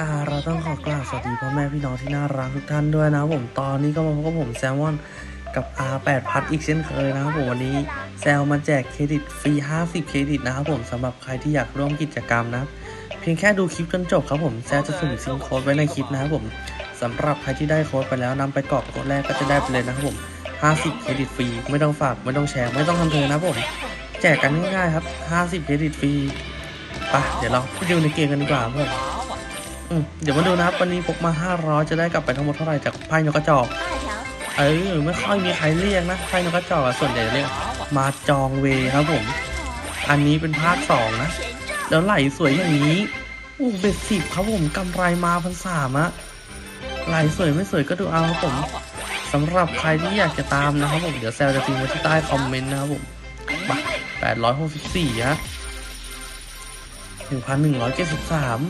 อ่าเราต้องขอกราบสวัสดีพ่อแม่พี่น้องที่น่ารักทุกท่านด้วยนะผมตอนนี้ก็มาพบกับผมแซมมอนกับ R8 พัดอีกเช่นเคยนะครับผมวันนี้แซลมาแจกเครดิตฟรี 50 เครดิตนะครับผมสำหรับใครที่อยากร่วมกิจกรรมนะเพียงแค่ดูคลิปจนจบครับผมแซลจะสุ่มซิงโค้ดไว้ในคลิปนะครับผมสำหรับใครที่ได้โค้ดไปแล้วนำไปกรอกโค้ดแรกก็จะได้ไปเลยนะครับผม 50 เครดิตฟรีไม่ต้องฝากไม่ต้องแชร์ไม่ต้องทำเพลงนะครับผมแจกกันง่ายๆครับ 50 เครดิตฟรีไปะเดี๋ยวเราไปดูในเกมกันดีกว่าครับผม เดี๋ยวมาดูนะครับ วันนี้พกมา500จะได้กลับไปทั้งหมดเท่าไหร่จากไพ่นกกระจอกเออไม่ค่อยมีใครเรียกนะไพ่นกกระจอกอะส่วนใหญ่เรียกมาจองเวครับผม อันนี้เป็นภาคสองนะ แล้วไหลสวยอย่างนี้อู้เบ็ดสิบครับผมกำไรมาพันสามอะไหลสวยไม่สวยก็ดูเอาครับผมสำหรับใครที่อยากจะตามนะครับผมเดี๋ยวแซลจะทิ้งไว้ที่ใต้คอมเมนต์นะครับผมมาแปดร้อยหกสิบสี่ฮะหนึ่งพันหนึ่งร้อยเจ็ดสิบสาม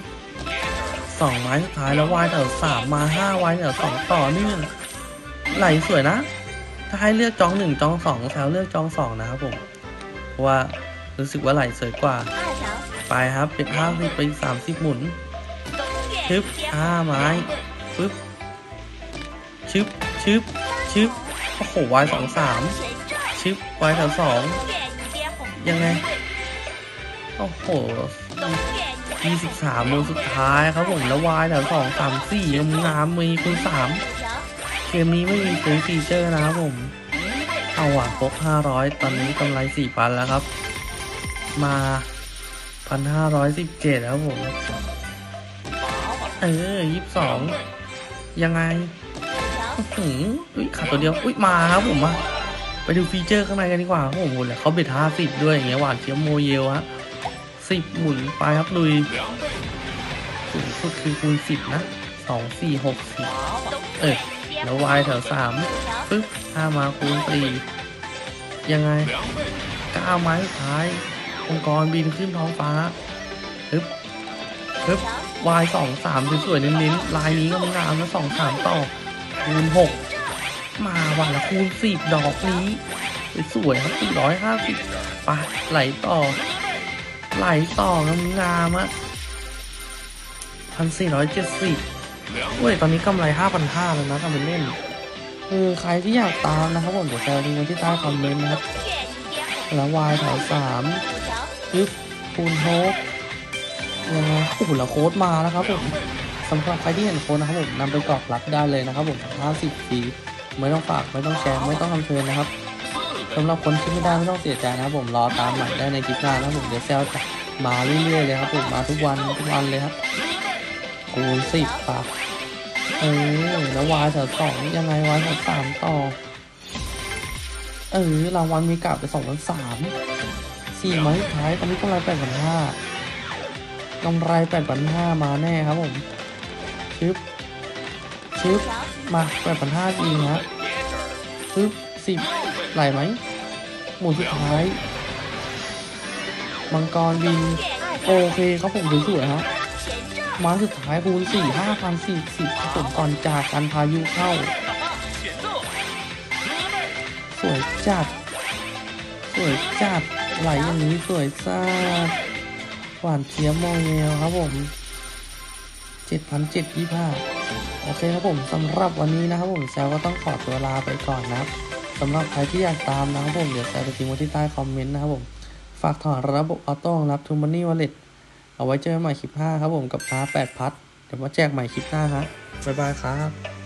สองไม้สุดท้ายแล้ววายแถวสามมาห้าวายแถวสองต่อเนื่องไหลสวยนะ ถ้าให้เลือกจองหนึ่งจองสองแถวเลือกจองสองนะครับผมเพราะว่ารู้สึกว่าไหลสวยกว่า ไปครับเป็นห้าสิบไปสามสิบหมุนชึบห้าไม้ปึ๊บชึบชึบชึบโอ้โหวายสองสามชึบวายแถวสองยังไงโอ้โห ยี่สิบสามโมงสุดท้ายครับผมแล้ววายแถวสองสามสี่งามมีคูณสามเกมนี้ไม่มีซื้อฟีเจอร์นะครับผม เอาหวานพกห้าร้อยตอนนี้กำไรสี่พันแล้วครับ มาพันห้าร้อยสิบเจ็ดแล้วผม เออยี่สิบสองยังไงอื้อหืออุ้ยขาดตัวเดียว อุ้ยมาครับผมมาไปดูฟีเจอร์ข้างในกันดีกว่าครับผมโหแล้วเขาเบ็ดห้าสิบด้วยอย่างเงี้ยหวานเชียวโมเยลฮะ สิบหมุนไปครับลุยสูงสุดคือคูณสิบนะสองสี่หกสิบเออแล้ววายแถวสามปึ๊บห้ามาคูณสี่ยังไงเก้าไม้สุดท้าย องค์กรบินขึ้นท้องฟ้าปึ๊บปึ๊บวายสองสามสวยๆเน้นๆลายนี้ก็งามแล้วสองสามต่อคูณหกมาวันละคูณสิบดอกนี้สวยๆครับสี่ร้อยห้าสิบไปไหลต่อ ไหลต่องามๆอะพันสี่ร้อยเจ็ดสิบเว้ย ตอนนี้กำไรห้าพันห้าแล้วนะทำเป็นเล่น คือใครที่อยากตามนะครับผมเดี๋ยวแซวทิ้งไว้ที่ใต้คอมเมนต์นะครับแล้ววายแถวสามปึ๊บคูณโฮกยังไงโอ้โหแล้วโค้ดมาแล้วครับผมสำหรับใครที่เห็นโค้ดนะครับผมนำไปกรอกรับได้เลยนะครับผมห้าสิบปีไม่ต้องฝากไม่ต้องแชร์ไม่ต้องทำเชิญนะครับ สำหรับคนที่ไม่ได้ไม่ต้องเสียใจนะครับผมรอตามใหม่ได้ในคลิปหน้านะผมเดี๋ยวแซวจะมาเรื่อยๆเลยครับผมมาทุกวันทุกวันเลยครับคูณสิบปากเออแล้ววายแถวสองยังไงวายแถวสามต่อ เออรางวัลมีกลับไปสองพันสามสี่ไม้ท้ายตอนนี้กำไรแปดพันห้ากำไรแปดพันห้ามาแน่ครับผมชึบชึบมาแปดพันห้าจริงฮะชึบสิบ ไหลไหม หมุนสุดท้าย มังกรบิน โอเคครับผมสวยๆฮะมาสุดท้ายคูณสี่ห้าพันสี่สิบครับผมก่อนจากการพายุเข้า สวยจัด สวยจัด ไหลอย่างนี้สวยจัด หวานเทียมโมเยลครับผมเจ็ดพันเจ็ดยี่ห้าโอเคครับผมสำหรับวันนี้นะครับผมแซวก็ต้องขอตัวลาไปก่อนนะครับ สำหรับใครที่อยากตามนะครับผมเดี๋ยวจะทิ้งไว้ที่ใต้คอมเมนต์นะครับผมฝากถอนระบบออโต้รับทูมันนี่วอลเล็ตเอาไว้เจอใหม่คลิปหน้าครับผมกับพา8พัดเดี๋ยวมาแจกใหม่คลิปหน้าฮะบ๊ายบายครับ